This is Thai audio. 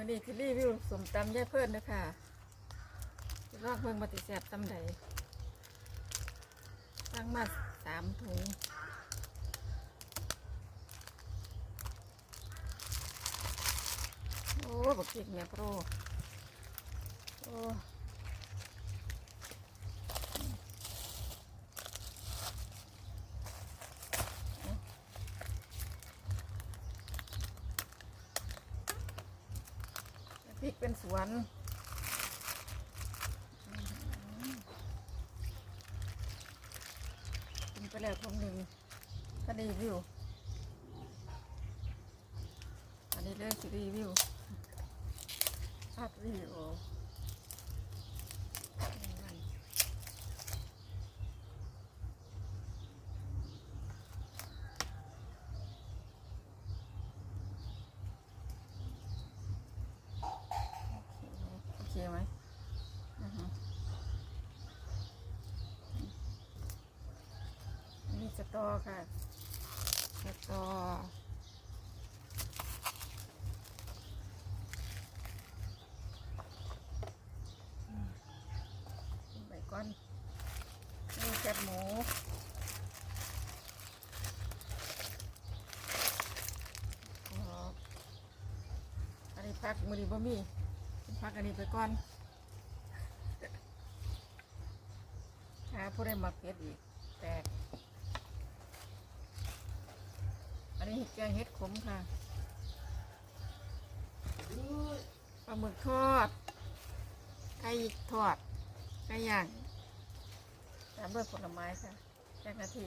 มื่อนี้คือรีวิวสมตำแย่เพิ่นนะคะลอกเพิ่งมาติแสบตำใดตั้งมาสามถุงโอ้บักจิกแม่โปรโอ้พ ริกเป็นสวนกินไปแล้วทงหนึ่งก็รีวิว อันนี้เลยสิรีวิวภาพรีวิวมันโอ เคไหมอือฮึอันนี่สตอค่ะสตอใบก้อนนี่แคบหมูครับอันนี้พักมือดีบ่มี พักอันนี้ไปก่อนหาผู้ได้มาเก็ดอีก แตก อันนี้แกงเห็ดขมค่ะปลาหมึกทอด ไก่ทอด ไก่ย่างตามด้วยผลไม้ค่ะแค่นาที